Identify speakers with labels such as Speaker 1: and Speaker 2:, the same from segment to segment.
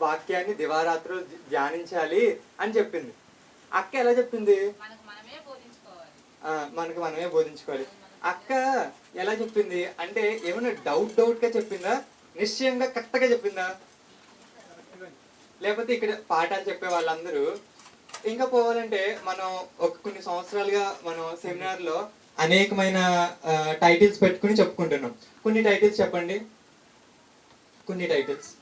Speaker 1: వాక్యాన్ని దివారాత్రులు ధ్యానించాలి అని చెప్పింది. అక్క ఎలా చెప్పింది?
Speaker 2: మనకు మనమే బోధించుకోవాలి.
Speaker 1: ఆ, మనకు మనమే బోధించుకోవాలి. అక్క ఎలా చెప్పింది? అంటే ఏమైనా డౌట్ డౌట్గా చెప్పిందా? నిశ్చయంగా కరెక్ట్గా చెప్పిందా? లేకపోతే ఇక్కడ పాఠాలు చెప్పే వాళ్ళందరూ ఇంకా పోవాలంటే మనం ఒక కొన్ని సంవత్సరాలుగా మనం సెమినార్లో అనేకమైన టైటిల్స్ పెట్టుకుని చెప్పుకుంటున్నాం. కొన్ని టైటిల్స్ చెప్పండి. కొన్ని టైటిల్స్.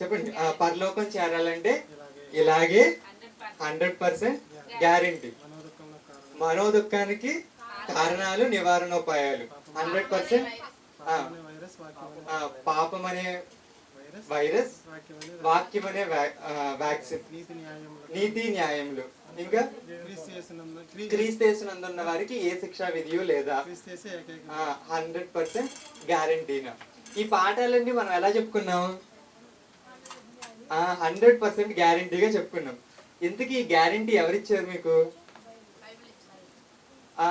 Speaker 1: చెప్పండి. పరలోకం చేరాలంటే ఇలాగే
Speaker 2: హండ్రెడ్
Speaker 1: పర్సెంట్ గ్యారంటీ. మనోదుఖానికి కారణాలు నివారణోపాయాలు. హండ్రెడ్ పర్సెంట్
Speaker 3: పాపం అనే వైరస్ వాక్యం అనే
Speaker 1: వ్యాక్సిన్.
Speaker 3: నీతి న్యాయములు.
Speaker 1: ఇంకా క్రీస్తేసినందున్న వారికి ఏ శిక్షా విధియు లేదా? హండ్రెడ్ పర్సెంట్ గ్యారంటీనా? ఈ పాఠాలన్నీ మనం ఎలా చెప్పుకున్నాం? హండ్రెడ్ పర్సెంట్ గ్యారంటీగా చెప్పుకున్నాం. ఇంతకీ ఈ గ్యారంటీ ఎవరిచ్చారు మీకు? ఆ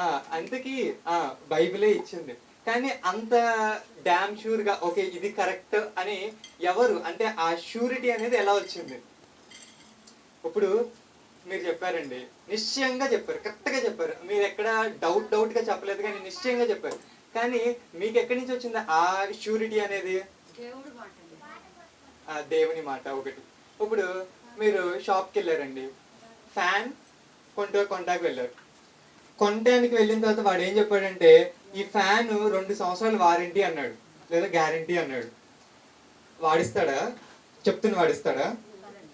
Speaker 1: ఆ బైబిలే ఇచ్చింది. కానీ అంత డ్యామ్ షూర్గా ఓకే ఇది కరెక్ట్ అని ఎవరు అంటే ఆ షూరిటీ అనేది ఎలా వచ్చింది? ఇప్పుడు మీరు చెప్పారండి. నిశ్చయంగా చెప్పారు కరెక్ట్గా చెప్పారు. మీరు ఎక్కడ డౌట్ డౌట్గా చెప్పలేదు కానీ నిశ్చయంగా చెప్పారు. కానీ మీకు ఎక్కడి నుంచి వచ్చింది? ఆ షూరిటీ అనేది? దేవుని మాట ఒకటి. ఇప్పుడు మీరు షాప్కి వెళ్ళారండి. ఫ్యాన్ కొంట కొంటాకి వెళ్ళారు. కొనటానికి వెళ్ళిన తర్వాత వాడు ఏం చెప్పాడంటే ఈ ఫ్యాన్ రెండు సంవత్సరాలు వారంటీ అన్నాడు. లేదా గ్యారంటీ అన్నాడు. వాడిస్తాడా? చెప్తున్న వాడిస్తాడా?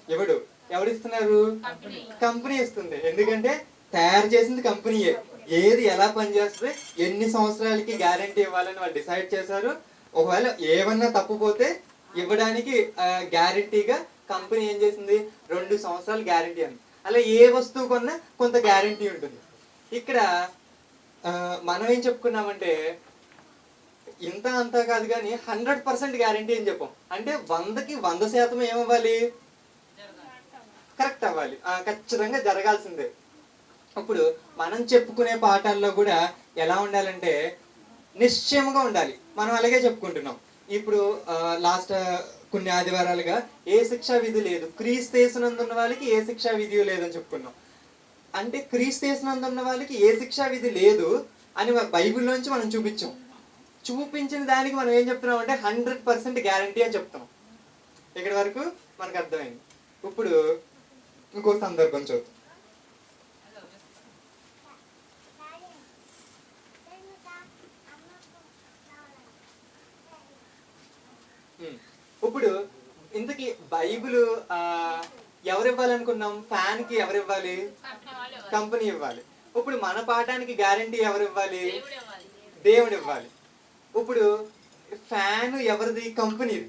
Speaker 1: ఎవడు? ఎవడిస్తున్నారు?
Speaker 2: కంపెనీ.
Speaker 1: కంపెనీ ఇస్తుంది. ఎందుకంటే తయారు చేసింది కంపెనీయే ఏది ఎలా పనిచేస్తుంది ఎన్ని సంవత్సరాలకి గ్యారంటీ ఇవ్వాలని వాళ్ళు డిసైడ్ చేశారు. ఒకవేళ ఏమన్నా తప్పుపోతే ఇవ్వడానికి గ్యారంటీగా కంపెనీ ఏం చేసింది? రెండు సంవత్సరాలు గ్యారంటీ అని అలా ఏ వస్తువు కొన్నా కొంత గ్యారంటీ ఉంటుంది. ఇక్కడ మనం ఏం చెప్పుకున్నామంటే ఇంత అంతా కాదు కానీ హండ్రెడ్ పర్సెంట్ గ్యారంటీ అని చెప్పాం. అంటే వందకి వంద శాతం ఏమవ్వాలి కరెక్ట్ అవ్వాలి. ఖచ్చితంగా జరగాల్సిందే. అప్పుడు మనం చెప్పుకునే పాఠాల్లో కూడా ఎలా ఉండాలంటే నిశ్చయంగా ఉండాలి. మనం అలాగే చెప్పుకుంటున్నాం. ఇప్పుడు లాస్ట్ కొన్ని ఆదివారాలుగా ఏ శిక్షా విధి లేదు. క్రీస్తేసినందున్న వాళ్ళకి ఏ శిక్షా విధి లేదని చెప్పుకున్నాం. అంటే క్రీస్తేసినందున్న వాళ్ళకి ఏ శిక్షా విధి లేదు అని మన బైబిల్లోంచి మనం చూపించాం. చూపించిన దానికి మనం ఏం చెప్తున్నాం అంటే హండ్రెడ్ పర్సెంట్ గ్యారంటీ అని చెప్తాం. ఇక్కడి వరకు? మనకు అర్థమైంది. ఇప్పుడు ఇంకో సందర్భం చూద్దాం. ఇప్పుడు ఇంతకీ బైబుల్ ఎవరు ఇవ్వాలనుకున్నాం ఫ్యాన్కి ఎవరు ఇవ్వాలి
Speaker 2: కంపెనీ
Speaker 1: ఇవ్వాలి. ఇప్పుడు మన పాఠానికి గ్యారంటీ ఎవరు ఇవ్వాలి
Speaker 2: దేవుడు ఇవ్వాలి
Speaker 1: ఇప్పుడు ఫ్యాన్ ఎవరిది? కంపెనీది.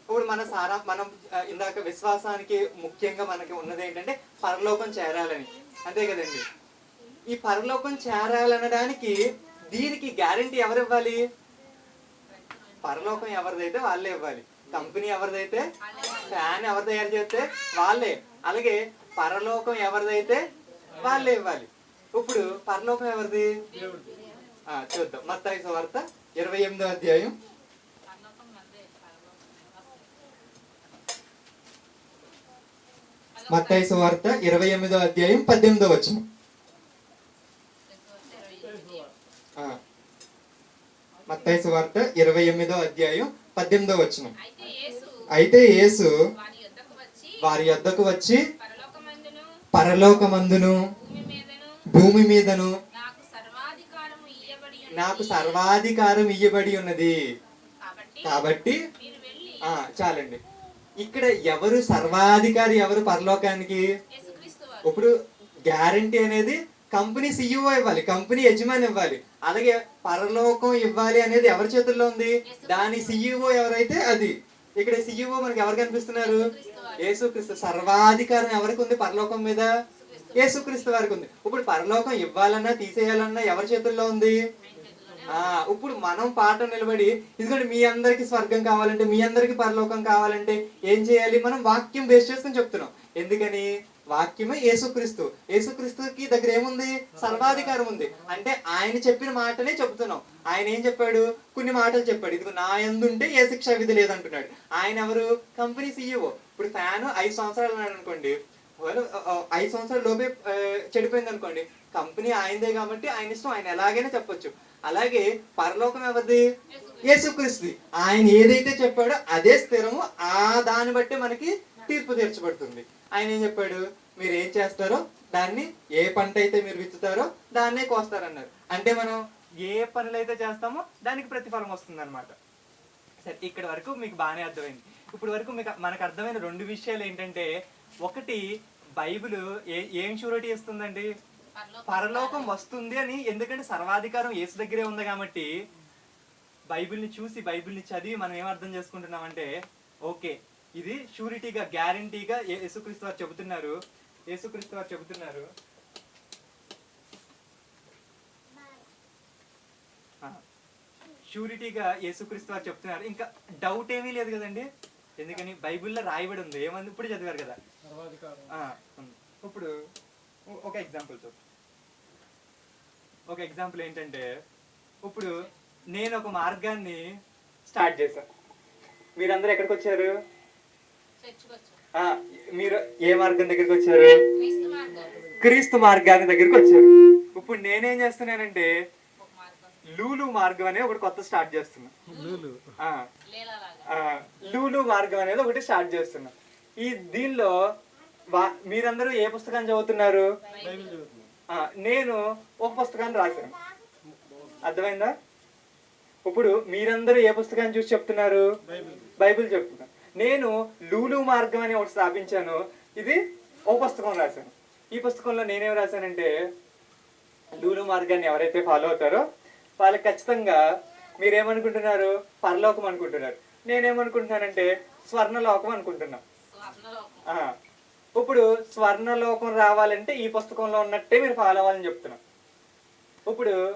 Speaker 1: ఇప్పుడు మన సారా మనం ఇందాక విశ్వాసానికి ముఖ్యంగా మనకి ఉన్నది ఏంటంటే పరలోకం చేరాలని. అంతే కదండి? ఈ పరలోకం చేరాలనడానికి దీనికి గ్యారంటీ ఎవరు ఇవ్వాలి పరలోకం ఎవరిదైతే వాళ్ళే ఇవ్వాలి. కంపెనీ ఎవరిదైతే? ఫ్యాన్ ఎవరు తయారు చేస్తే వాళ్ళే. అలాగే పరలోకం ఎవరిదైతే? వాళ్ళే ఇవ్వాలి. ఇప్పుడు పరలోకం ఎవరిది? చూద్దాం. మత్తాయి వార్త ఇరవై ఎనిమిదో అధ్యాయం. మత్తాయి వార్త ఇరవై ఎనిమిదో అధ్యాయం పద్దెనిమిదో వచ్చిన మత్తాయి వార్త ఇరవై ఎనిమిదో అధ్యాయం పద్దెనిమిదో వచ్చిన
Speaker 2: అయితే యేసు వారి యొద్దకు వచ్చి పరలోకమందును భూమి మీదను నాకు
Speaker 1: సర్వాధికారం ఇయ్యబడి ఉన్నది.
Speaker 2: కాబట్టి
Speaker 1: చాలండి. ఇక్కడ ఎవరు సర్వాధికారి ఎవరు పరలోకానికి? ఇప్పుడు గ్యారంటీ అనేది కంపెనీ సీఈఓ ఇవ్వాలి కంపెనీ యజమాని ఇవ్వాలి. అలాగే పరలోకం ఇవ్వాలి అనేది ఎవరి చేతుల్లో ఉంది? దాని సీఈఓ ఎవరైతే అది? ఇక్కడ సీఈఓ మనకి ఎవరు కనిపిస్తున్నారు? యేసుక్రీస్తు సర్వాధికారం ఎవరికి ఉంది? పరలోకం మీద? యేసుక్రీస్తు వారికి. ఉంది. ఇప్పుడు పరలోకం ఇవ్వాలన్నా తీసేయాలన్నా ఎవరి చేతుల్లో ఉంది? ఆ ఇప్పుడు మనం పాట నిలబడి ఎందుకంటే మీ అందరికి స్వర్గం కావాలంటే మీ అందరికి పరలోకం కావాలంటే ఏం చేయాలి? మనం వాక్యం బేస్ చేసుకుని చెప్తున్నాం. ఎందుకని? వాక్యమే యేసుక్రీస్తు. యేసుక్రీస్తుకి దగ్గర ఏముంది? సర్వాధికారం ఉంది. అంటే ఆయన చెప్పిన మాటనే చెబుతున్నాం. ఆయన ఏం చెప్పాడు? కొన్ని మాటలు చెప్పాడు. ఇది నా ఎందుంటే ఏ శిక్ష విధి లేదంటున్నాడు. ఆయన ఎవరు? Company CEO. ఇప్పుడు ఫ్యాన్ ఐదు సంవత్సరాలు అనుకోండి. ఐదు సంవత్సరాల లోపే చెడిపోయింది అనుకోండి. కంపెనీ ఆయనదే కాబట్టి ఆయన ఇష్టం ఆయన ఎలాగైనా చెప్పొచ్చు. అలాగే పరలోకం ఎవరిది? యేసుక్రీస్తు ఆయన ఏదైతే చెప్పాడో అదే స్థిరము ఆ దాన్ని బట్టి మనకి తీర్పు తీర్చబడుతుంది. ఆయన ఏం చెప్పాడు? మీరు ఏం చేస్తారో దాన్ని ఏ పంట అయితే మీరు విత్తుతారో దాన్నే కోస్తారన్నారు. అంటే మనం ఏ పనులు అయితే చేస్తామో దానికి ప్రతిఫలం వస్తుంది అనమాట సరే ఇక్కడ వరకు మీకు బాగానే అర్థమైంది. ఇప్పుడు వరకు మీకు మనకు అర్థమైన రెండు విషయాలు ఏంటంటే ఒకటి బైబిల్ ఏ ఏం షూరిటీ ఇస్తుందండి? పరలోకం వస్తుంది అని ఎందుకంటే సర్వాధికారం ఏసు దగ్గరే ఉంది కాబట్టి బైబిల్ని చూసి బైబిల్ని చదివి మనం ఏం అర్థం చేసుకుంటున్నామంటే ఓకే ఇది షూరిటీగా గ్యారంటీగా యేసుక్రీస్తు వారు చెబుతున్నారు. యేసుక్రీస్తు వారు చెబుతున్నారు. షూరిటీగా యేసుక్రీస్తు వారు చెప్తున్నారు ఇంకా డౌట్ ఏమీ లేదు కదండి. ఎందుకని? బైబిల్లో రాయబడి ఉంది. ఏమంది? ఇప్పుడు చదివారు కదా. ఇప్పుడు ఒక ఎగ్జాంపుల్ చూద్దాం ఒక ఎగ్జాంపుల్ ఏంటంటే ఇప్పుడు నేను ఒక మార్గాన్ని స్టార్ట్ చేశాను మీరందరూ ఎక్కడికి వచ్చారు మీరు ఏ మార్గం దగ్గరికి వచ్చారు?
Speaker 2: క్రీస్తు మార్గం
Speaker 1: క్రీస్తు మార్గాన్ని దగ్గరికి వచ్చారు. ఇప్పుడు నేనేం చేస్తున్నానంటే లూలు మార్గం అనేది ఒకటి కొత్త స్టార్ట్ చేస్తున్నా.
Speaker 3: లూలు?
Speaker 1: మార్గం అనేది ఒకటి స్టార్ట్ చేస్తున్నా. ఈ దీనిలో మీరందరూ ఏ పుస్తకాన్ని చదువుతున్నారు? నేను ఒక పుస్తకాన్ని రాశాను. అర్థమైందా? ఇప్పుడు మీరందరూ ఏ పుస్తకాన్ని చూసి చెప్తున్నారు?
Speaker 3: బైబిల్.
Speaker 1: బైబిల్ చెప్తున్నా. నేను లూలు మార్గం అని ఒకటి స్థాపించాను. ఇది ఓ పుస్తకం రాశాను. ఈ పుస్తకంలో నేనేం రాశానంటే లూలు మార్గాన్ని ఎవరైతే ఫాలో అవుతారో వాళ్ళకి ఖచ్చితంగా మీరేమనుకుంటున్నారు? పరలోకం అనుకుంటున్నారు. నేనేమనుకుంటున్నానంటే స్వర్ణలోకం అనుకుంటున్నా.
Speaker 2: స్వర్ణలోకం.
Speaker 1: ఆ, ఇప్పుడు స్వర్ణలోకం రావాలంటే ఈ పుస్తకంలో ఉన్నట్టే మీరు ఫాలో అవ్వాలని చెప్తున్నా. ఇప్పుడు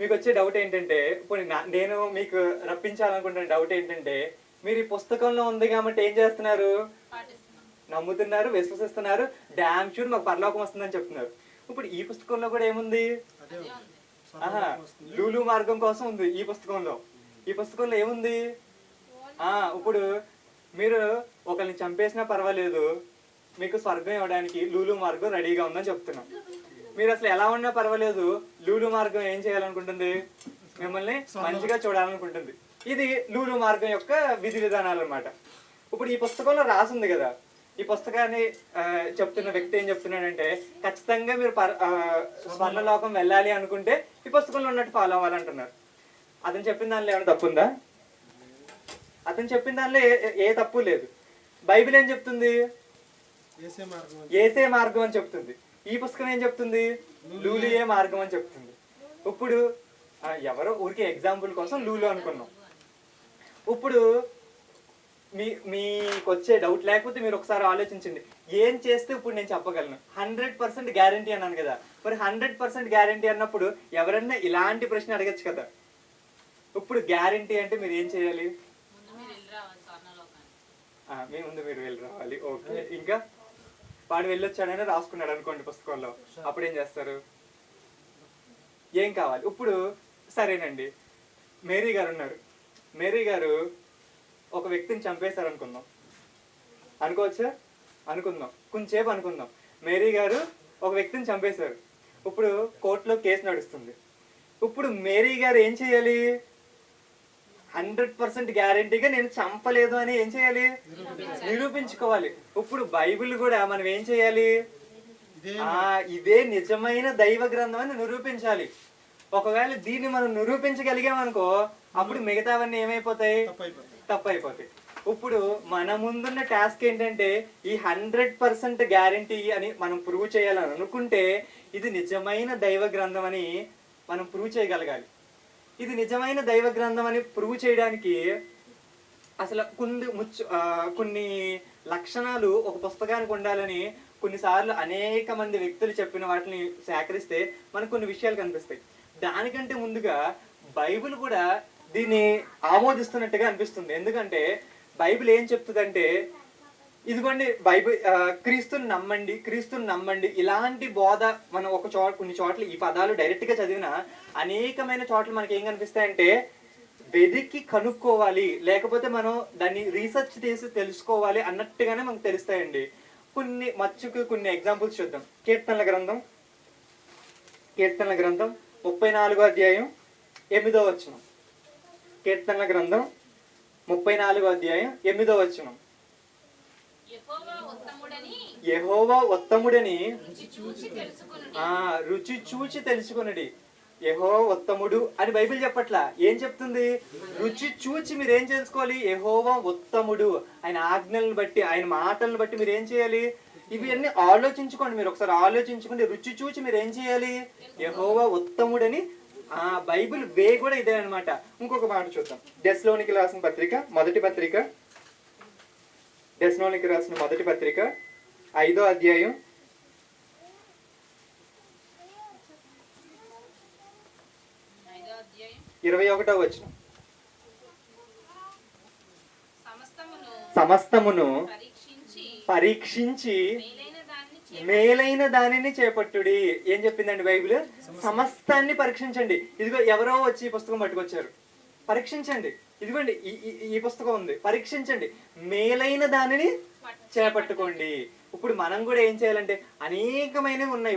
Speaker 1: మీకు వచ్చే డౌట్ ఏంటంటే ఇప్పుడు నేను మీకు రప్పించాలనుకుంటున్న డౌట్ ఏంటంటే మీరు ఈ పుస్తకంలో ఉంది కాబట్టి ఏం చేస్తున్నారు? నమ్ముతున్నారు విశ్వసిస్తున్నారు. డ్యామ్ షూర్ మాకు పరలోకం వస్తుందని చెప్తున్నారు. ఇప్పుడు ఈ పుస్తకంలో కూడా ఏముంది? లూలు మార్గం కోసం ఉంది ఈ పుస్తకంలో. ఈ పుస్తకంలో ఏముంది? ఆ ఇప్పుడు మీరు ఒకరిని చంపేసినా పర్వాలేదు. మీకు స్వర్గం ఇవ్వడానికి లూలు మార్గం రెడీగా ఉందని చెప్తున్నాం. మీరు అసలు ఎలా ఉన్నా పర్వాలేదు. లూలు మార్గం ఏం చేయాలనుకుంటుంది? మిమ్మల్ని మంచిగా చూడాలనుకుంటుంది. ఇది లూలు మార్గం యొక్క విధి విధానాలు అన్నమాట ఇప్పుడు ఈ పుస్తకంలో రాసింది కదా. ఈ పుస్తకాన్ని చెప్తున్న వ్యక్తి ఏం చెప్తున్నాడంటే ఖచ్చితంగా మీరు స్వర్ణలోకం వెళ్ళాలి అనుకుంటే ఈ పుస్తకంలో ఉన్నట్టు ఫాలో అవ్వాలంటున్నారు. అతను చెప్పిన దానిలో ఏమైనా తప్పు ఉందా అతను చెప్పిన దానిలో ఏ- తప్పు లేదు. బైబిల్ ఏం చెప్తుంది?
Speaker 3: ఏసే మార్గం అని.
Speaker 1: చెప్తుంది. ఈ పుస్తకం ఏం చెప్తుంది? లూలియే మార్గం అని చెప్తుంది. ఇప్పుడు ఎవరో ఊరికే ఎగ్జాంపుల్ కోసం లూలు అనుకున్నాం. ఇప్పుడు మీ మీకు వచ్చే డౌట్ లేకపోతే మీరు ఒకసారి ఆలోచించండి. ఏం చేస్తే ఇప్పుడు నేను చెప్పగలను? హండ్రెడ్ పర్సెంట్ గ్యారంటీ అన్నాను కదా. మరి హండ్రెడ్ పర్సెంట్ గ్యారంటీ అన్నప్పుడు ఎవరన్నా ఇలాంటి ప్రశ్న అడగచ్చు కదా. ఇప్పుడు గ్యారంటీ అంటే మీరు ఏం చేయాలి? మీ ముందు మీరు వెళ్ళి రావాలి. ఓకే. ఇంకా వాడు వెళ్ళొచ్చాడని రాసుకున్నాడు అనుకోండి పుస్తకంలో. అప్పుడు ఏం చేస్తారు? ఏం కావాలి? ఇప్పుడు సరేనండి. మేరీ గారు ఉన్నారు. మేరీ గారు ఒక వ్యక్తిని చంపేశారు అనుకుందాం అనుకోవచ్చా? అనుకుందాం. కొంచెంసేపు అనుకుందాం. మేరీ గారు ఒక వ్యక్తిని చంపేశారు. ఇప్పుడు కోర్టులో కేసు నడుస్తుంది. ఇప్పుడు మేరీ గారు ఏం చేయాలి? హండ్రెడ్ పర్సెంట్ గ్యారంటీగా నేను చంపలేదు అని ఏం చేయాలి? నిరూపించుకోవాలి. ఇప్పుడు బైబిల్ కూడా మనం ఏం చేయాలి?
Speaker 3: ఇదే
Speaker 1: ఆ ఇదే నిజమైన దైవ గ్రంథం అని నిరూపించాలి. ఒకవేళ దీన్ని మనం నిరూపించగలిగామనుకో అప్పుడు మిగతావన్నీ ఏమైపోతాయి?
Speaker 3: తప్పు
Speaker 1: అయిపోతాయి ఇప్పుడు మన ముందున్న టాస్క్ ఏంటంటే ఈ హండ్రెడ్ పర్సెంట్ గ్యారంటీ అని మనం ప్రూవ్ చేయాలని అనుకుంటే ఇది నిజమైన దైవ గ్రంథం అని మనం ప్రూవ్ చేయగలగాలి. ఇది నిజమైన దైవ గ్రంథం అని ప్రూవ్ చేయడానికి అసలు కొన్ని ముచ్చు కొన్ని లక్షణాలు ఒక పుస్తకానికి ఉండాలని కొన్నిసార్లు అనేక మంది వ్యక్తులు చెప్పిన వాటిని సేకరిస్తే మనకు కొన్ని విషయాలు కనిపిస్తాయి. దానికంటే ముందుగా బైబిల్ కూడా దీన్ని ఆమోదిస్తున్నట్టుగా అనిపిస్తుంది. ఎందుకంటే బైబిల్ ఏం చెప్తుందంటే ఇదిగోండి బైబిల్ క్రీస్తుని నమ్మండి క్రీస్తుని నమ్మండి. ఇలాంటి బోధ మనం ఒక చోట కొన్ని చోట్ల ఈ పదాలు డైరెక్ట్గా చదివిన అనేకమైన చోట్ల మనకి ఏం కనిపిస్తాయంటే వెదికి కనుక్కోవాలి. లేకపోతే మనం దాన్ని రీసెర్చ్ చేసి తెలుసుకోవాలి అన్నట్టుగానే మనకు తెలుస్తాయండి. కొన్ని మచ్చుకు కొన్ని ఎగ్జాంపుల్స్ చూద్దాం. కీర్తనల గ్రంథం కీర్తనల గ్రంథం ముప్పై నాలుగో అధ్యాయం ఎనిమిదో వచ్చినాం కీర్తనల గ్రంథం ముప్పై నాలుగో అధ్యాయం ఎనిమిదో వచనం.
Speaker 2: యెహోవా ఉత్తముడని రుచి చూచి తెలుసుకొనుడి.
Speaker 1: ఆ రుచి చూచి తెలుసుకొనడి. యహో ఉత్తముడు అని బైబిల్ చెప్పట్లా? ఏం చెప్తుంది? రుచి చూచి మీరు ఏం చేసుకోవాలి యహోవా ఉత్తముడు. ఆయన ఆజ్ఞలను బట్టి ఆయన మాటలను బట్టి మీరు ఏం చేయాలి? ఇవి అన్ని ఆలోచించుకోండి మీరు. ఒకసారి ఆలోచించుకోండి రుచి చూచి మీరు ఏం చేయాలి? యహోవా ఉత్తముడని ఆ బైబిల్ వే కూడా ఇదే అన్నమాట. ఇంకొక మాట చూద్దాం. డెస్లోనికి రాసిన పత్రిక మొదటి పత్రిక. డెస్లోనికి రాసిన మొదటి పత్రిక ఐదో అధ్యాయం. ఇరవై ఒకటో వచ్చిన
Speaker 2: సమస్తమును పరీక్షించి మేలైన దానిని
Speaker 1: చేపట్టుడి. ఏం చెప్పిందండి బైబిల్? సమస్తాన్ని పరీక్షించండి. ఇదిగో ఎవరో వచ్చి ఈ పుస్తకం పట్టుకొచ్చారు. పరీక్షించండి. ఇదిగోండి ఈ పుస్తకం ఉంది. పరీక్షించండి. మేలైన దానిని చేపట్టుకోండి. ఇప్పుడు మనం కూడా ఏం చేయాలంటే అనేకమైనవి ఉన్నాయి.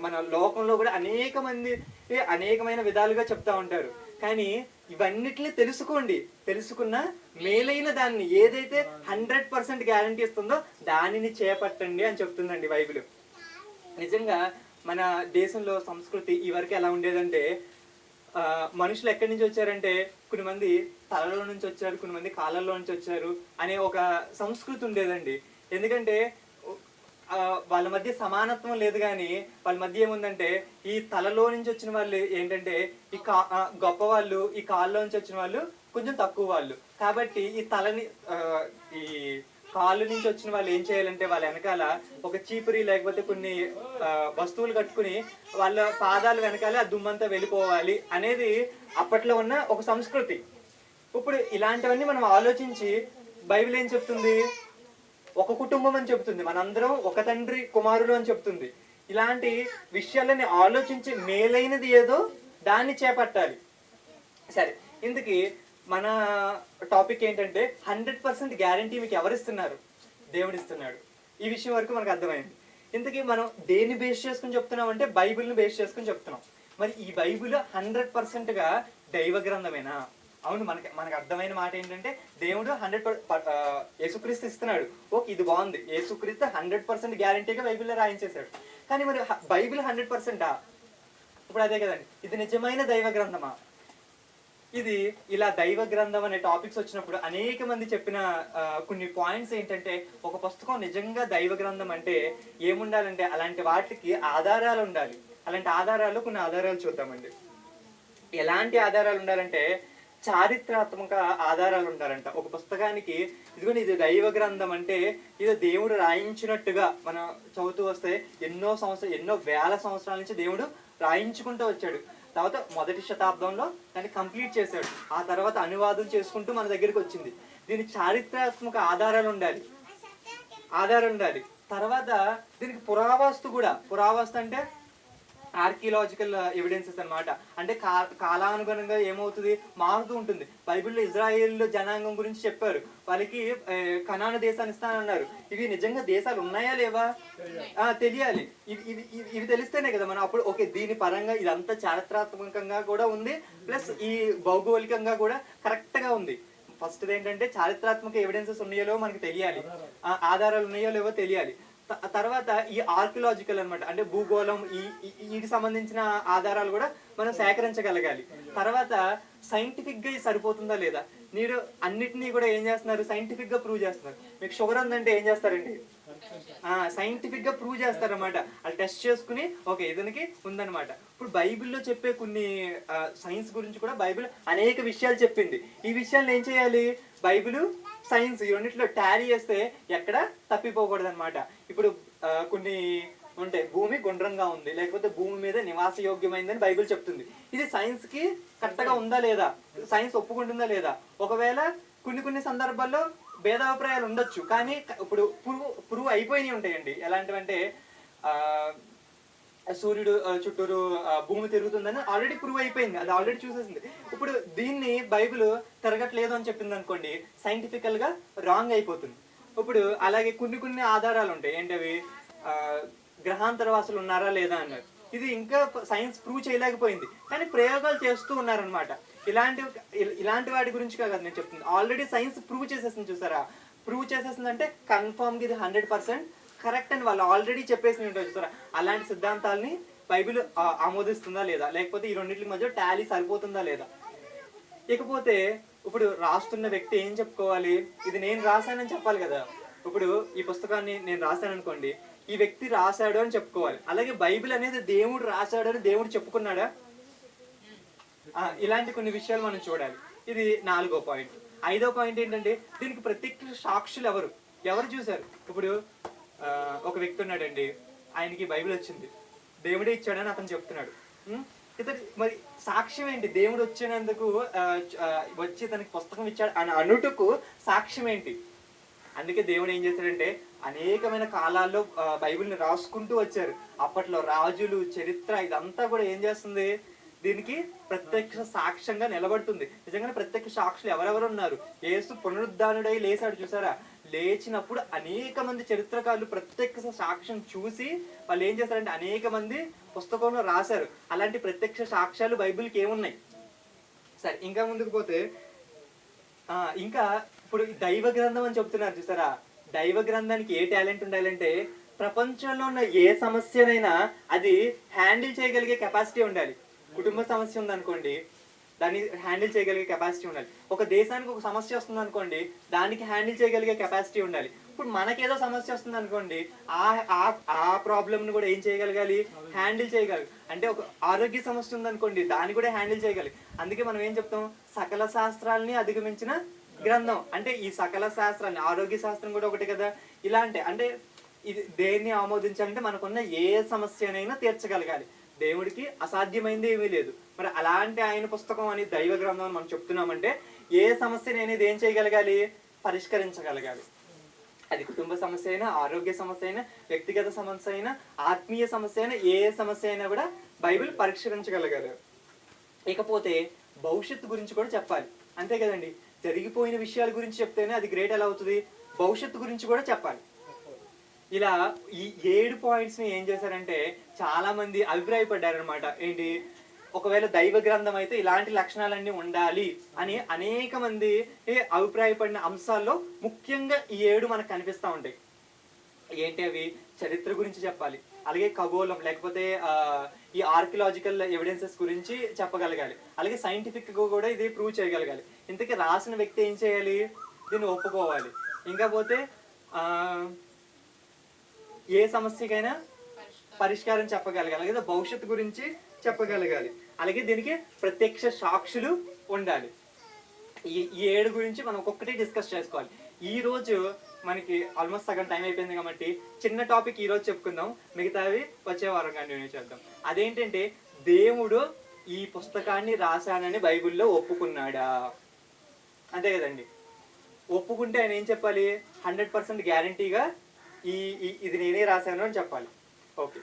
Speaker 1: మన లోకంలో కూడా అనేక మంది అనేకమైన విధాలుగా చెప్తా ఉంటారు. కానీ ఇవన్నిటిని తెలుసుకోండి. తెలుసుకున్న మేలైన దాన్ని ఏదైతే హండ్రెడ్ పర్సెంట్ గ్యారంటీ ఇస్తుందో దానిని చేపట్టండి అని చెప్తుందండి బైబిల్. నిజంగా మన దేశంలో సంస్కృతి ఈ వరకు ఎలా ఉండేదంటే ఆ, మనుషులు ఎక్కడి నుంచి వచ్చారంటే కొన్ని మంది తలలో నుంచి వచ్చారు కొన్ని మంది కాళ్ళల్లో నుంచి వచ్చారు అనే ఒక సంస్కృతి ఉండేదండి. ఎందుకంటే వాళ్ళ మధ్య సమానత్వం లేదు కానీ వాళ్ళ మధ్య ఏముందంటే ఈ తలలో నుంచి వచ్చిన వాళ్ళు ఏంటంటే ఈ కా గొప్ప వాళ్ళు ఈ కాళ్ళలో నుంచి వచ్చిన వాళ్ళు కొంచెం తక్కువ వాళ్ళు. కాబట్టి ఈ తలని ఈ కాళ్ళు నుంచి వచ్చిన వాళ్ళు ఏం చేయాలంటే వాళ్ళ వెనకాల ఒక చీపురి లేకపోతే కొన్ని ఆ, వస్తువులు కట్టుకుని వాళ్ళ పాదాల వెనకాల ఆ దుమ్మంతా వెళ్ళిపోవాలి అనేది అప్పట్లో ఉన్న ఒక సంస్కృతి. ఇప్పుడు ఇలాంటివన్నీ మనం ఆలోచించి బైబిల్ ఏం చెప్తుంది? ఒక కుటుంబం అని చెప్తుంది మనందరం ఒక తండ్రి కుమారులు అని చెప్తుంది ఇలాంటి విషయాలని ఆలోచించి మేలైనది ఏదో దాన్ని చేపట్టాలి. సరే ఇందుకి మన టాపిక్ ఏంటంటే హండ్రెడ్ పర్సెంట్ గ్యారంటీ మీకు ఎవరిస్తున్నారు? దేవుడు ఇస్తున్నాడు ఈ విషయం వరకు మనకు అర్థమైంది. ఇంతకీ మనం దేన్ని బేస్ చేసుకుని చెప్తున్నాం అంటే బైబిల్ని బేస్ చేసుకుని చెప్తున్నాం. మరి ఈ బైబిల్ హండ్రెడ్ పర్సెంట్గా దైవ గ్రంథమేనా? అవును మనకి మనకు అర్థమైన మాట ఏంటంటే దేవుడు హండ్రెడ్ యేసుక్రీస్తు ఇస్తున్నాడు. ఓకే ఇది బాగుంది. యేసుక్రీస్తు హండ్రెడ్ పర్సెంట్ గ్యారంటీగా బైబిల్లో రాయించేశాడు. కానీ మరి బైబిల్ హండ్రెడ్ పర్సెంటా? ఇప్పుడు అదే కదండి. ఇది నిజమైన దైవ గ్రంథమా? ఇది ఇలా దైవ గ్రంథం అనే టాపిక్స్ వచ్చినప్పుడు అనేక మంది చెప్పిన కొన్ని పాయింట్స్ ఏంటంటే ఒక పుస్తకం నిజంగా దైవ గ్రంథం అంటే ఏముండాలంటే అలాంటి వాటికి ఆధారాలు ఉండాలి. అలాంటి ఆధారాలు కొన్ని ఆధారాలు చూద్దామండి. ఎలాంటి ఆధారాలు ఉండాలంటే చారిత్రాత్మక ఆధారాలు ఉంటారంట ఒక పుస్తకానికి ఇదిగోండి ఇది దైవ గ్రంథం అంటే ఇది దేవుడు రాయించినట్టుగా మనం చదువుతూ వస్తే ఎన్నో సంవత్సరాలు ఎన్నో వేల సంవత్సరాల నుంచి దేవుడు రాయించుకుంటూ వచ్చాడు. తర్వాత మొదటి శతాబ్దంలో దాన్ని కంప్లీట్ చేశాడు. ఆ తర్వాత అనువాదం చేసుకుంటూ మన దగ్గరికి వచ్చింది. దీని చారిత్రాత్మక ఆధారాలు ఉండాలి ఆధారం ఉండాలి తర్వాత దీనికి పురావస్తు కూడా. పురావస్తు అంటే ఆర్కియలాజికల్ ఎవిడెన్సెస్ అన్నమాట. అంటే కాలానుగుణంగా ఏమవుతుంది? మారుతూ ఉంటుంది. బైబిల్లో ఇజ్రాయేల్ జనాంగం గురించి చెప్పారు. వాళ్ళకి కనాను దేశాన్ని ఇస్తానన్నారు. ఇవి నిజంగా దేశాలు ఉన్నాయా లేవా? ఆ, తెలియాలి. ఇవి ఇవి తెలిస్తేనే కదా మనం అప్పుడు ఓకే దీని పరంగా ఇదంతా చారిత్రాత్మకంగా కూడా ఉంది. ప్లస్ ఈ భౌగోళికంగా కూడా కరెక్ట్గా ఉంది. ఫస్ట్ ఏంటంటే చారిత్రాత్మక ఎవిడెన్సెస్ ఉన్నాయో లేవో మనకి తెలియాలి. ఆ, ఆధారాలు ఉన్నాయో లేవో తెలియాలి. తర్వాత ఈ ఆర్కియలాజికల్ అనమాట అంటే భూగోళం ఈ వీటికి సంబంధించిన ఆధారాలు కూడా మనం సేకరించగలగాలి. తర్వాత సైంటిఫిక్గా సరిపోతుందా లేదా? మీరు అన్నిటినీ కూడా ఏం చేస్తున్నారు? సైంటిఫిక్గా ప్రూవ్ చేస్తున్నారు. మీకు షుగర్ ఉందంటే ఏం చేస్తారండి? సైంటిఫిక్గా ప్రూవ్ చేస్తారన్నమాట. అది టెస్ట్ చేసుకుని ఓకే ఇతనికి ఉందన్నమాట. ఇప్పుడు బైబిల్లో చెప్పే కొన్ని సైన్స్ గురించి కూడా బైబిల్ అనేక విషయాలు చెప్పింది. ఈ విషయాలను ఏం చేయాలి? బైబిల్ సైన్స్ ఈ రెండిట్లో టాలీ చేస్తే ఎక్కడ తప్పిపోకూడదు అనమాట ఇప్పుడు కొన్ని ఉంటాయి భూమి గుండ్రంగా ఉంది లేకపోతే భూమి మీద నివాస యోగ్యమైందని బైబిల్ చెప్తుంది. ఇది సైన్స్కి కరెక్ట్గా ఉందా లేదా? సైన్స్ ఒప్పుకుంటుందా లేదా? ఒకవేళ కొన్ని కొన్ని సందర్భాల్లో భేదాభిప్రాయాలు ఉండొచ్చు కానీ ఇప్పుడు పురుగు పురుగు అయిపోయినాయి ఉంటాయండి. ఎలాంటివంటే ఆ, సూర్యుడు చుట్టూరు భూమి తిరుగుతుందని ఆల్రెడీ ప్రూవ్ అయిపోయింది అది ఆల్రెడీ చూసేసింది. ఇప్పుడు దీన్ని బైబిల్ తిరగట్లేదు అని చెప్పింది అనుకోండి సైంటిఫికల్గా రాంగ్ అయిపోతుంది. ఇప్పుడు అలాగే కొన్ని కొన్ని ఆధారాలు ఉంటాయి. ఏంటవి? అవి గ్రహాంతర వాసులు ఉన్నారా లేదా అన్నారు ఇది ఇంకా సైన్స్ ప్రూవ్ చేయలేకపోయింది. కానీ ప్రయోగాలు చేస్తూ ఉన్నారనమాట ఇలాంటి ఇలాంటి వాటి గురించి కాదు నేను చెప్తుంది. ఆల్రెడీ సైన్స్ ప్రూవ్ చేసేసింది చూసారా? ప్రూవ్ చేసేసింది అంటే కన్ఫర్మ్ ఇది హండ్రెడ్ పర్సెంట్ కరెక్ట్ అని వాళ్ళు ఆల్రెడీ చెప్పేసి ఉంటారు చూసారా? అలాంటి సిద్ధాంతాలని బైబిల్ ఆమోదిస్తుందా లేదా? లేకపోతే ఈ రెండింటి మధ్య టాలీ సరిపోతుందా లేదా? ఇకపోతే ఇప్పుడు రాస్తున్న వ్యక్తి ఏం చెప్పుకోవాలి? ఇది నేను రాశానని చెప్పాలి కదా. ఇప్పుడు ఈ పుస్తకాన్ని నేను రాశాను అనుకోండి ఈ వ్యక్తి రాశాడు అని చెప్పుకోవాలి. అలాగే బైబిల్ అనేది దేవుడు రాశాడు అని దేవుడు చెప్పుకున్నాడా? ఇలాంటి కొన్ని విషయాలు మనం చూడాలి. ఇది నాలుగో పాయింట్. ఐదో పాయింట్ ఏంటంటే దీనికి ప్రత్యక్ష సాక్షులు ఎవరు? ఎవరు చూశారు? ఇప్పుడు ఒక వ్యక్తి ఉన్నాడండి. ఆయనకి బైబిల్ వచ్చింది. దేవుడే ఇచ్చాడని అతను చెప్తున్నాడు. మరి సాక్ష్యం ఏంటి? దేవుడు వచ్చినందుకు వచ్చి తనకి పుస్తకం ఇచ్చాడు అని అనుటకు సాక్ష్యం ఏంటి? అందుకే దేవుడు ఏం చేశాడంటే అనేకమైన కాలాల్లో బైబిల్ని రాసుకుంటూ వచ్చారు. అప్పట్లో రాజులు చరిత్ర ఇదంతా కూడా ఏం చేస్తుంది? దీనికి ప్రత్యక్ష సాక్ష్యంగా నిలబడుతుంది. నిజంగానే ప్రత్యక్ష సాక్షులు ఎవరెవరు ఉన్నారు? ఏసు పునరుద్ధానుడై లేచాడు చూసారా లేచినప్పుడు అనేక మంది చరిత్రకారులు ప్రత్యక్ష సాక్ష్యం చూసి వాళ్ళు ఏం చేశారంటే అనేక మంది పుస్తకంలో రాశారు. అలాంటి ప్రత్యక్ష సాక్ష్యాలు బైబిల్కి ఏమున్నాయి? సరే ఇంకా ముందుకు పోతే ఇంకా ఇప్పుడు దైవ గ్రంథం అని చెప్తున్నారు చూసారా? దైవ గ్రంథానికి ఏ టాలెంట్ ఉండాలంటే ప్రపంచంలో ఉన్న ఏ సమస్యనైనా అది హ్యాండిల్ చేయగలిగే కెపాసిటీ ఉండాలి. కుటుంబ సమస్య ఉందనుకోండి దాన్ని హ్యాండిల్ చేయగలిగే కెపాసిటీ ఉండాలి. ఒక దేశానికి ఒక సమస్య వస్తుంది అనుకోండి దానికి హ్యాండిల్ చేయగలిగే కెపాసిటీ ఉండాలి. ఇప్పుడు మనకేదో సమస్య వస్తుంది అనుకోండి ఆ ఆ- ఆ ప్రాబ్లమ్ కూడా ఏం చేయగలగాలి? హ్యాండిల్ చేయగలగాలి. అంటే ఒక ఆరోగ్య సమస్య ఉందనుకోండి దాన్ని కూడా హ్యాండిల్ చేయగలి. అందుకే మనం ఏం చెప్తాం? సకల శాస్త్రాలని అధిగమించిన గ్రంథం. అంటే ఈ సకల శాస్త్రాన్ని ఆరోగ్య శాస్త్రం కూడా ఒకటి కదా? ఇలాంటి అంటే అంటే ఇది దేన్ని ఆమోదించాలంటే మనకున్న ఏ సమస్యనైనా తీర్చగలగాలి. దేవుడికి అసాధ్యమైంది ఏమీ లేదు. మరి అలాంటి ఆయన పుస్తకం అని దైవ గ్రంథం అని మనం చెప్తున్నామంటే ఏ సమస్యని అనేది ఏం చేయగలగాలి? పరిష్కరించగలగాలి. అది కుటుంబ సమస్య అయినా ఆరోగ్య సమస్య అయినా వ్యక్తిగత సమస్య అయినా ఆత్మీయ సమస్య అయినా ఏ సమస్య అయినా కూడా బైబిల్ పరిష్కరించగలగాలి ఇకపోతే భవిష్యత్తు గురించి కూడా చెప్పాలి. అంతే కదండి. జరిగిపోయిన విషయాల గురించి చెప్తేనే అది గ్రేట్ ఎలా అవుతుంది? భవిష్యత్తు గురించి కూడా చెప్పాలి. ఇలా ఈ ఏడు పాయింట్స్ని ఏం చేశారంటే చాలా మంది అభిప్రాయపడ్డారనమాట ఏంటి? ఒకవేళ దైవ గ్రంథం అయితే ఇలాంటి లక్షణాలన్నీ ఉండాలి అని అనేక మంది అభిప్రాయపడిన అంశాల్లో ముఖ్యంగా ఈ ఏడు మనకు కనిపిస్తూ ఉంటాయి. ఏంటి అవి? చరిత్ర గురించి చెప్పాలి. అలాగే ఖగోళం లేకపోతే ఈ ఆర్కియలాజికల్ ఎవిడెన్సెస్ గురించి చెప్పగలగాలి. అలాగే సైంటిఫిక్ కూడా ఇది ప్రూవ్ చేయగలగాలి. ఇంతకీ రాసిన వ్యక్తి ఏం చేయాలి? దీన్ని ఒప్పుకోవాలి. ఇంకా పోతే ఆ, ఏ సమస్యకైనా పరిష్కారం. చెప్పగలగాలి. లేదా భవిష్యత్తు గురించి చెప్పగలగాలి. అలాగే దీనికి ప్రత్యక్ష సాక్షులు ఉండాలి. ఈ ఈ ఏడు గురించి మనం ఒక్కొక్కటి డిస్కస్ చేసుకోవాలి. ఈ రోజు మనకి ఆల్మోస్ట్ సగం టైం అయిపోయింది కాబట్టి చిన్న టాపిక్ ఈ రోజు చెప్పుకుందాం. మిగతావి వచ్చే వారం కంటిన్యూ చేద్దాం. అదేంటంటే దేవుడు ఈ పుస్తకాన్ని రాశానని బైబిల్లో ఒప్పుకున్నాడా? అంతే కదండి. ఒప్పుకుంటే ఆయన ఏం చెప్పాలి? హండ్రెడ్ పర్సెంట్ గ్యారంటీగా ఈ ఈ- ఇది నేనే రాశాను అని చెప్పాలి. ఓకే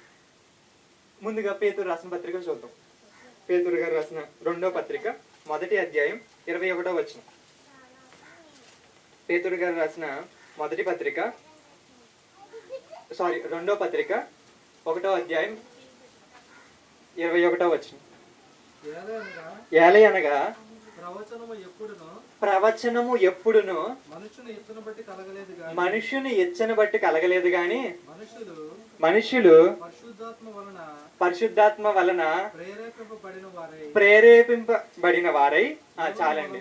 Speaker 1: ముందుగా పేతురు రాసిన పత్రిక చూద్దాం. పేతురు గారు రాసిన రెండో పత్రిక మొదటి అధ్యాయం ఇరవై ఒకటో వచ్చిన పేతురు గారు రాసిన మొదటి పత్రిక సారీ రెండో పత్రిక ఒకటో అధ్యాయం ఇరవై ఒకటో వచ్చిన
Speaker 3: ఏలైనగా
Speaker 1: ఏలే అనగా
Speaker 3: ప్రవచనము ఎప్పుడునో
Speaker 1: ప్రవచనము ఎప్పుడును
Speaker 3: మనుషుని ఎత్తును బట్టి కలగలేదు గాని
Speaker 1: మనుషుని ఎచ్చని బట్టి కలగలేదు గాని
Speaker 3: మనుషులు
Speaker 1: మనుషులు
Speaker 3: పరిశుద్ధాత్మ వలన
Speaker 1: పరిశుద్ధాత్మ వలన
Speaker 3: ప్రేరేపింపబడిన వారై
Speaker 1: ప్రేరేపింపబడిన వారై. ఆ, చాలండి.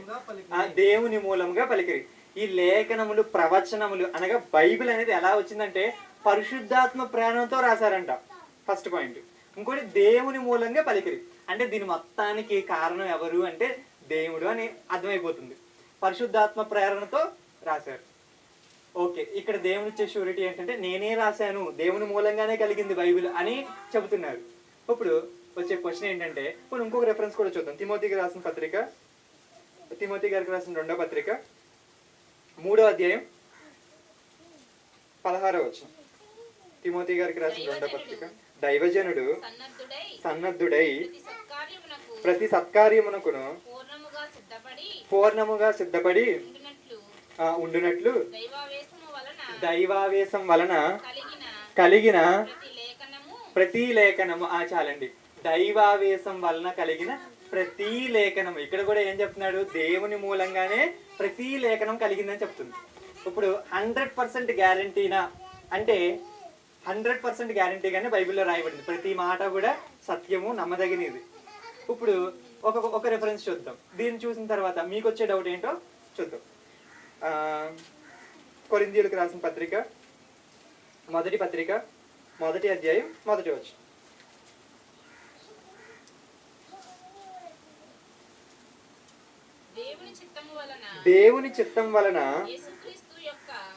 Speaker 1: ఆ దేవుని మూలంగా పలికిరి. ఈ లేఖనములు ప్రవచనములు అనగా బైబిల్ అనేది ఎలా వచ్చిందంటే పరిశుద్ధాత్మ ప్రేరణతో రాశారంట. First point. ఇంకోటి దేవుని మూలంగా పలికిరి. అంటే దీని మొత్తానికి కారణం ఎవరు అంటే దేవుడు అని అర్థమైపోతుంది. పరిశుద్ధాత్మ ప్రేరణతో రాశారు. ఓకే ఇక్కడ దేవుని ఇచ్చే షూరిటీ ఏంటంటే నేనే రాశాను దేవుని మూలంగానే కలిగింది బైబిల్ అని చెబుతున్నారు. ఇప్పుడు వచ్చే క్వశ్చన్ ఏంటంటే ఇప్పుడు ఇంకొక రెఫరెన్స్ కూడా చూద్దాం. తిమోతికి రాసిన పత్రిక తిమోతి గారికి రాసిన రెండో పత్రిక మూడో అధ్యాయం పదహారో వచ్చిన తిమోతి గారికి రాసిన రెండో పత్రిక దైవజనుడు
Speaker 2: సన్నద్ధుడై ప్రతి
Speaker 1: సత్కార్యమునకును
Speaker 2: పూర్ణముగా సిద్ధపడి ఉండినట్లు.
Speaker 1: దైవావేశం వలన
Speaker 2: కలిగిన ప్రతి లేఖనము.
Speaker 1: ఆ చాలండి. దైవావేశం వలన కలిగిన ప్రతి లేఖనము. ఇక్కడ కూడా ఏం చెప్తున్నాడు? దేవుని మూలంగానే ప్రతి లేఖనం కలిగిందని చెప్తుంది. ఇప్పుడు హండ్రెడ్ పర్సెంట్ గ్యారంటీనా? అంటే హండ్రెడ్ పర్సెంట్ గ్యారంటీగానే బైబిల్లో రాయబడింది. ప్రతి మాట కూడా సత్యము నమ్మదగినది. ఇప్పుడు ఒక ఒక రెఫరెన్స్ చూద్దాం. దీన్ని చూసిన తర్వాత మీకు వచ్చే డౌట్ ఏంటో చూద్దాం. ఆ, కొరింథీయులకు రాసిన పత్రిక మొదటి పత్రిక మొదటి అధ్యాయం మొదటి వచ్చి
Speaker 2: దేవుని
Speaker 1: చిత్తం వలన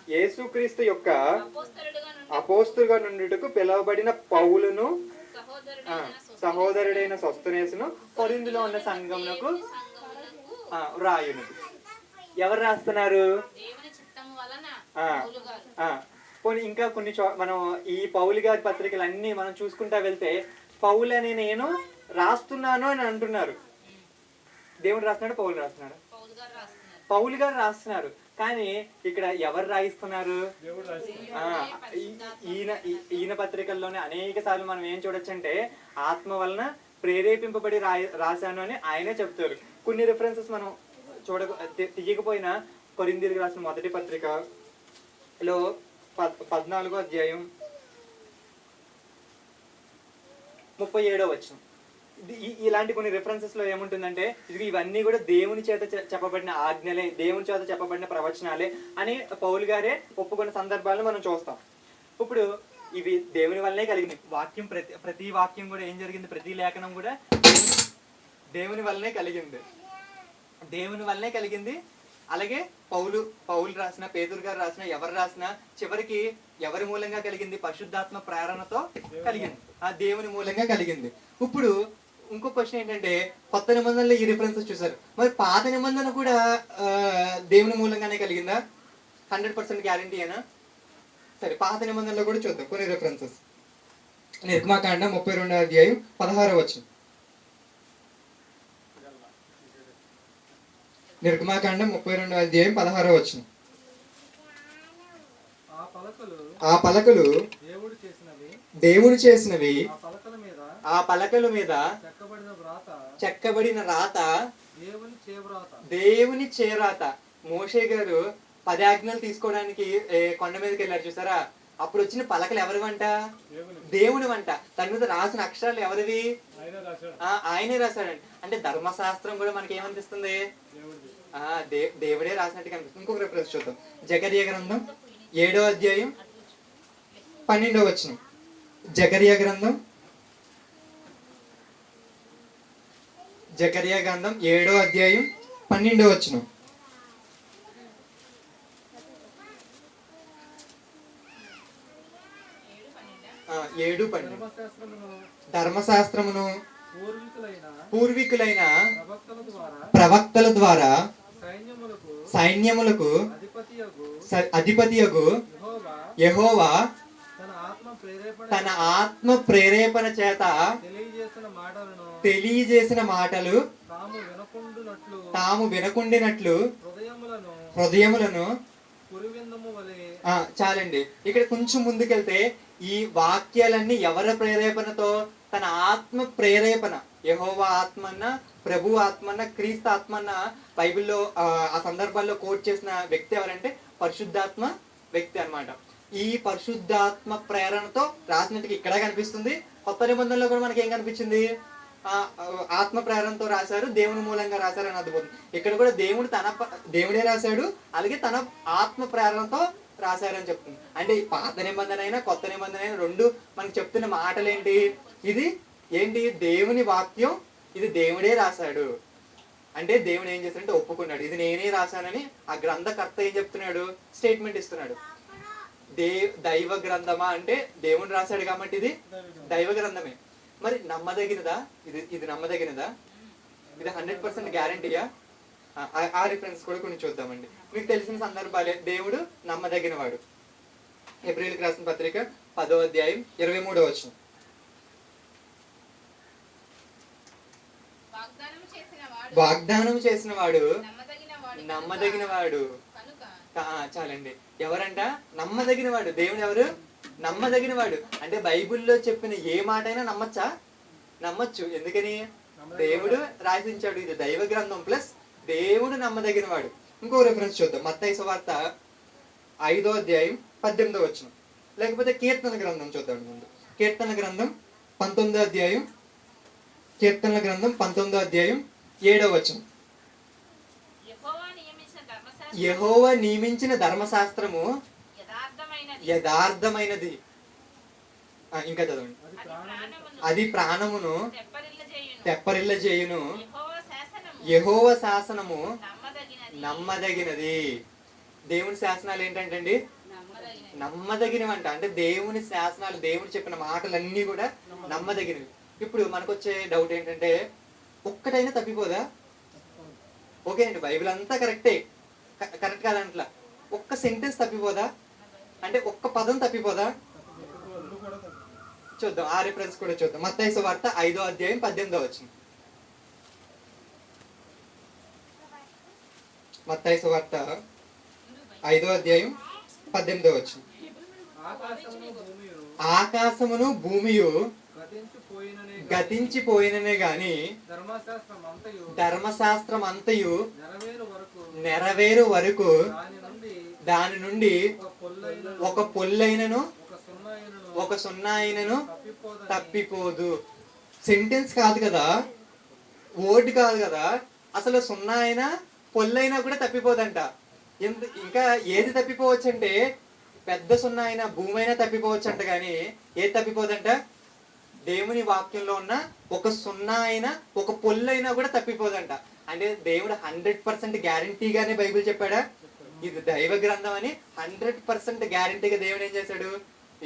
Speaker 2: యేసుక్రీస్తు యొక్క
Speaker 1: అపోస్తుగా నుండుటకు పిలువబడిన పౌలును
Speaker 2: సహోదరుడైన
Speaker 1: సొస్తనేసును కొరిందులో ఉన్న సంఘమునకు ఆ, వ్రాయును. ఎవరు రాస్తున్నారు? పోనీ ఇంకా కొన్ని మనం ఈ పౌలు గారి పత్రికలు అన్ని మనం చూసుకుంటా వెళ్తే పౌలు అని నేను రాస్తున్నాను అని అంటున్నారు. దేవుడు రాస్తున్నాడు పౌలు రాస్తున్నాడు.
Speaker 2: పౌలు గారు రాస్తున్నారు.
Speaker 1: కానీ ఇక్కడ ఎవరు రాయిస్తున్నారు? ఈయన ఈ- ఈయన పత్రికల్లోనే అనేక సార్లు మనం ఏం చూడొచ్చు అంటే ఆత్మ వలన ప్రేరేపింపబడి రాయ రాశాను అని ఆయనే చెప్తారు. కొన్ని రిఫరెన్సెస్ మనం చూడ తీయకపోయినా కొరిందీలకు రాసిన మొదటి పత్రికలో పద్ పద్నాలుగో అధ్యాయం ముప్పై ఏడో వచ్చిన ఇలాంటి కొన్ని రిఫరెన్సెస్లో ఏముంటుందంటే ఇది ఇవన్నీ కూడా దేవుని చేత చెప్పబడిన ఆజ్ఞలే దేవుని చేత చెప్పబడిన ప్రవచనాలే అని పౌలు గారే ఒప్పుకున్న సందర్భాలను మనం చూస్తాం. ఇప్పుడు ఇవి దేవుని వల్లనే కలిగినాయి వాక్యం ప్రతి ప్రతి వాక్యం కూడా ఏం జరిగింది? ప్రతి లేఖనం కూడా దేవుని- వల్లనే కలిగింది. దేవుని వల్లనే కలిగింది. అలాగే పౌలు పౌలు రాసిన పేదూరు గారు రాసిన ఎవరు రాసిన చివరికి ఎవరి మూలంగా కలిగింది? పరిశుద్ధాత్మ ప్రేరణతో కలిగింది. ఆ దేవుని మూలంగా కలిగింది. ఇప్పుడు ఇంకో క్వశ్చన్ ఏంటంటే కొత్త నిబంధనలో ఈ రిఫరెన్సెస్ చూసారు మరి పాత నిబంధన కూడా దేవుని మూలంగానే కలిగిందా? హండ్రెడ్ పర్సెంట్ గ్యారంటీ అయినా సరే పాత నిబంధనలో కూడా చూద్దాం కొన్ని రిఫరెన్సెస్ నిర్మాకాండ ముప్పై రెండో అధ్యాయం పదహారో వచ్చింది నిర్గమాకాండం ముప్పై రెండో అధ్యాయం పదహారో వచ్చింది
Speaker 3: ఆ పలకలు
Speaker 1: ఆ పలకలు
Speaker 3: దేవుడు చేసినవి
Speaker 1: దేవుడు చేసినవి
Speaker 3: ఆ పలకల మీద చెక్కబడిన
Speaker 1: రాత.
Speaker 3: దేవుని
Speaker 1: చేరాత. మోషే గారు పది ఆజ్ఞలు తీసుకోవడానికి కొండ మీదకి వెళ్ళారు చూసారా? అప్పుడు వచ్చిన పలకలు ఎవరి వంట
Speaker 3: దేవుని
Speaker 1: వంట. దాని మీద రాసిన అక్షరాలు ఎవరివి?
Speaker 3: ఆయన
Speaker 1: రాశాడండి అంటే ధర్మశాస్త్రం కూడా మనకి ఏమనిపిస్తుంది? ఆ, దే దేవుడే రాసినట్టు కనిపిస్తుంది. ఇంకొక రిఫరెన్స్ చూద్దాం. జకర్య గ్రంథం ఏడో అధ్యాయం పన్నెండో వచనం. జకర్య గ్రంథం జకరియా గ్రంథం ఏడో అధ్యాయం పన్నెండో వచ్చిన
Speaker 2: ఏడు పన్నెండు.
Speaker 3: ధర్మశాస్త్రమును పూర్వీకులైన
Speaker 1: పూర్వీకులైన
Speaker 3: ప్రవక్తల ద్వారా సైన్యములకు అధిపతియగు యహోవా
Speaker 1: యెహోవా
Speaker 3: తన ఆత్మ ప్రేరేపణ
Speaker 1: చేత
Speaker 3: తెలియజేసిన
Speaker 1: మాటలు
Speaker 3: తాము వినకుండునట్లు హృదయములను
Speaker 1: చాలండి. ఇక్కడ కొంచెం ముందుకెళ్తే ఈ వాక్యాలన్నీ ఎవరి ప్రేరేపణతో? తన ఆత్మ ప్రేరేపణ. యహోవా ఆత్మన్న ప్రభు ఆత్మన్న క్రీస్తు ఆత్మన్న బైబిల్లో ఆ, సందర్భాల్లో కోట్ చేసిన వ్యక్తి ఎవరంటే? పరిశుద్ధాత్మ వ్యక్తి అన్నమాట. ఈ పరిశుద్ధాత్మ ప్రేరణతో రాసినట్టుగా ఇక్కడ కనిపిస్తుంది. కొత్త నిబంధనలో కూడా మనకి ఏం కనిపించింది? ఆ, ఆత్మ ప్రేరణతో రాశారు దేవుని మూలంగా రాశారు అని అర్థమవుతుంది. ఇక్కడ కూడా దేవుడు తన ప- దేవుడే రాశాడు అలాగే తన ఆత్మ ప్రేరణతో రాశారని చెప్తుంది. అంటే పాత నిబంధన అయినా కొత్త నిబంధన అయినా రెండు మనకి చెప్తున్న మాటలు ఏంటి ఇది ఏంటి? దేవుని వాక్యం ఇది దేవుడే రాశాడు. అంటే దేవుడు ఏం చేస్తాడంటే ఒప్పుకున్నాడు. ఇది నేనే రాశానని ఆ గ్రంథకర్త ఏం చెప్తున్నాడు? స్టేట్మెంట్ ఇస్తున్నాడు. దే దైవ గ్రంథమా అంటే దేవుడు రాశాడు కాబట్టి ఇది దైవ గ్రంథమే. మరి నమ్మదగినదా? ఇది ఇది నమ్మదగినదా? ఇది హండ్రెడ్ పర్సెంట్ గ్యారంటీయా ఆ- రిఫరెన్స్ కూడా కొన్ని చూద్దామండి. మీకు తెలిసిన సందర్భాలే. దేవుడు నమ్మదగిన వాడు ఏప్రిల్కి రాసిన పత్రిక పదో అధ్యాయం ఇరవై మూడో వచ్చిన
Speaker 2: వాగ్దానం చేసిన వాడు
Speaker 1: వాగ్దానం చేసిన వాడు
Speaker 2: నమ్మదగిన వాడు
Speaker 1: నమ్మదగిన వాడు
Speaker 2: కనుక
Speaker 1: ఆ, చాలండి. ఎవరంట? నమ్మదగిన వాడు దేవుడు ఎవరు? నమ్మదగిన వాడు అంటే బైబిల్లో చెప్పిన ఏ మాట అయినా నమ్మచ్చా? నమ్మచ్చు. ఎందుకని? దేవుడు రాసించాడు. ఇది దైవ గ్రంథం ప్లస్ దేవుడు నమ్మదగిన వాడు ఇంకో రెఫరెన్స్ చూద్దాం. మత్తయి వార్త ఐదో అధ్యాయం పద్దెనిమిదో వచ్చిన లేకపోతే కీర్తన గ్రంథం చూద్దాం ముందు. కీర్తన గ్రంథం పంతొమ్మిదో అధ్యాయం కీర్తన గ్రంథం పంతొమ్మిదో అధ్యాయం ఏడో వచనం.
Speaker 2: ధర్మశాస్త్రం
Speaker 1: యెహోవ నియమించిన ధర్మశాస్త్రము
Speaker 2: యథార్థమైనది.
Speaker 1: ఇంకా చదవండి.
Speaker 3: అది
Speaker 2: అది
Speaker 3: ప్రాణము
Speaker 2: ప్రాణమును
Speaker 1: తెప్పరిల్ల చేయును
Speaker 2: యెహోవా శాసనము. నమ్మదగినది.
Speaker 1: దేవుని శాసనాలు ఏంటంటే అండి నమ్మదగినవంట. అంటే దేవుని శాసనాలు దేవుడు చెప్పిన మాటలన్నీ కూడా నమ్మదగినవి. ఇప్పుడు మనకు వచ్చే డౌట్ ఏంటంటే ఒక్కటైనా తప్పిపోదా? ఓకే అండి బైబిల్ అంతా కరెక్టే. కరెక్ట్ కాదంట్లా ఒక్క సెంటెన్స్ తప్పిపోదా? అంటే ఒక్క పదం తప్పిపోదా. చూద్దాం ఆ రిఫరెన్స్ కూడా చూద్దాం. మత్తయి వార్త ఐదో అధ్యాయం పద్దెనిమిదో వచ్చింది మత్తయి వార్త ఐదో అధ్యాయం పద్దెనిమిదో వచ్చింది
Speaker 3: ఆకాశమును భూమియు గతించిపోయిననే గాని ధర్మశాస్త్రం అంతయు నెరవేరు వరకు దాని నుండి ఒక
Speaker 1: పొల్లైనను
Speaker 3: ఒక
Speaker 1: సున్నా
Speaker 3: అయినను
Speaker 1: తప్పిపోదు. సెంటెన్స్ కాదు కదా. ఓటు కాదు కదా. అసలు సున్నా అయినా పొల్లైనా కూడా తప్పిపోదంట. ఇంకా ఏది తప్పిపోవచ్చు అంటే పెద్ద సున్నా అయినా భూమి అయినా తప్పిపోవచ్చు అంట కానీ ఏది తప్పిపోదంట? దేవుని వాక్యంలో ఉన్న ఒక సున్నా అయినా ఒక పొల్లైనా కూడా తప్పిపోదంట. అంటే దేవుడు హండ్రెడ్ పర్సెంట్ గ్యారంటీగానే బైబిల్ చెప్పాడా? ఇది దైవ గ్రంథం అని హండ్రెడ్ పర్సెంట్ గ్యారంటీగా దేవుడు ఏం చేశాడు?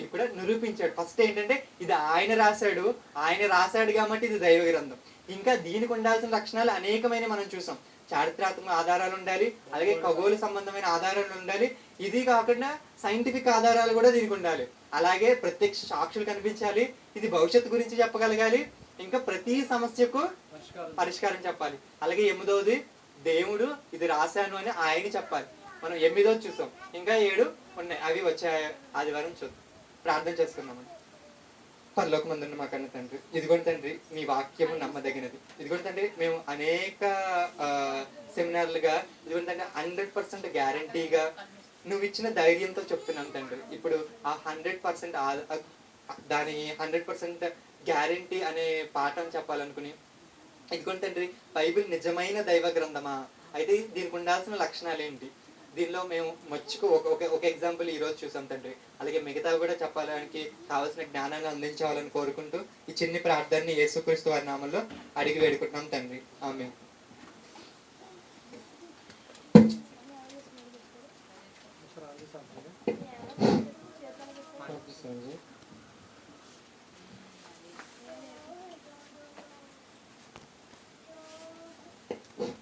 Speaker 1: ఇక్కడ నిరూపించాడు. ఫస్ట్ ఏంటంటే ఇది ఆయన రాశాడు. ఆయన రాశాడు కాబట్టి ఇది దైవ గ్రంథం. ఇంకా దీనికి ఉండాల్సిన లక్షణాలు అనేకమైన మనం చూసాం. చారిత్రాత్మక ఆధారాలు ఉండాలి అలాగే ఖగోళ సంబంధమైన ఆధారాలు ఉండాలి. ఇది కాకుండా సైంటిఫిక్ ఆధారాలు కూడా దీనికి ఉండాలి. అలాగే ప్రత్యక్ష సాక్షులు కనిపించాలి. ఇది భవిష్యత్తు గురించి చెప్పగలగాలి. ఇంకా ప్రతి సమస్యకు
Speaker 3: పరిష్కారం.
Speaker 1: చెప్పాలి. అలాగే ఎనిమిదవది దేవుడు ఇది రాశాను అని ఆయన చెప్పాలి. మనం ఎనిమిదోది చూసాం. ఇంకా ఏడు ఉన్నాయి. అవి వచ్చే ఆదివారం చూద్దాం. ప్రార్థన చేసుకుందామండి. పరలోక మందున్న మా కన్న తండ్రి ఇదిగోండి తండ్రి మీ వాక్యము నమ్మదగినది. ఇదిగోండి తండ్రి మేము అనేక ఆ, సెమినార్లుగా ఇదిగోండి తండ్రి హండ్రెడ్ పర్సెంట్ గ్యారంటీగా నువ్వు ఇచ్చిన ధైర్యంతో చెప్తున్నాను తండ్రి. ఇప్పుడు ఆ హండ్రెడ్ పర్సెంట్ దాని హండ్రెడ్ పర్సెంట్ గ్యారంటీ అనే పాఠం చెప్పాలనుకుని ఎందుకంటే తండ్రి బైబిల్ నిజమైన దైవ గ్రంథమా? అయితే దీనికి ఉండాల్సిన లక్షణాలు ఏంటి? దీనిలో మేము మచ్చుకు ఒక ఒక ఒక ఎగ్జాంపుల్ ఈరోజు చూసాం తండ్రి. అలాగే మిగతా కూడా చెప్పడానికి కావాల్సిన జ్ఞానాన్ని అందించాలని కోరుకుంటూ ఈ చిన్ని ప్రార్థనని యేసుక్రీస్తు వారి నామంలో అడిగి వేడుకుంటున్నాం తండ్రి. ఆమె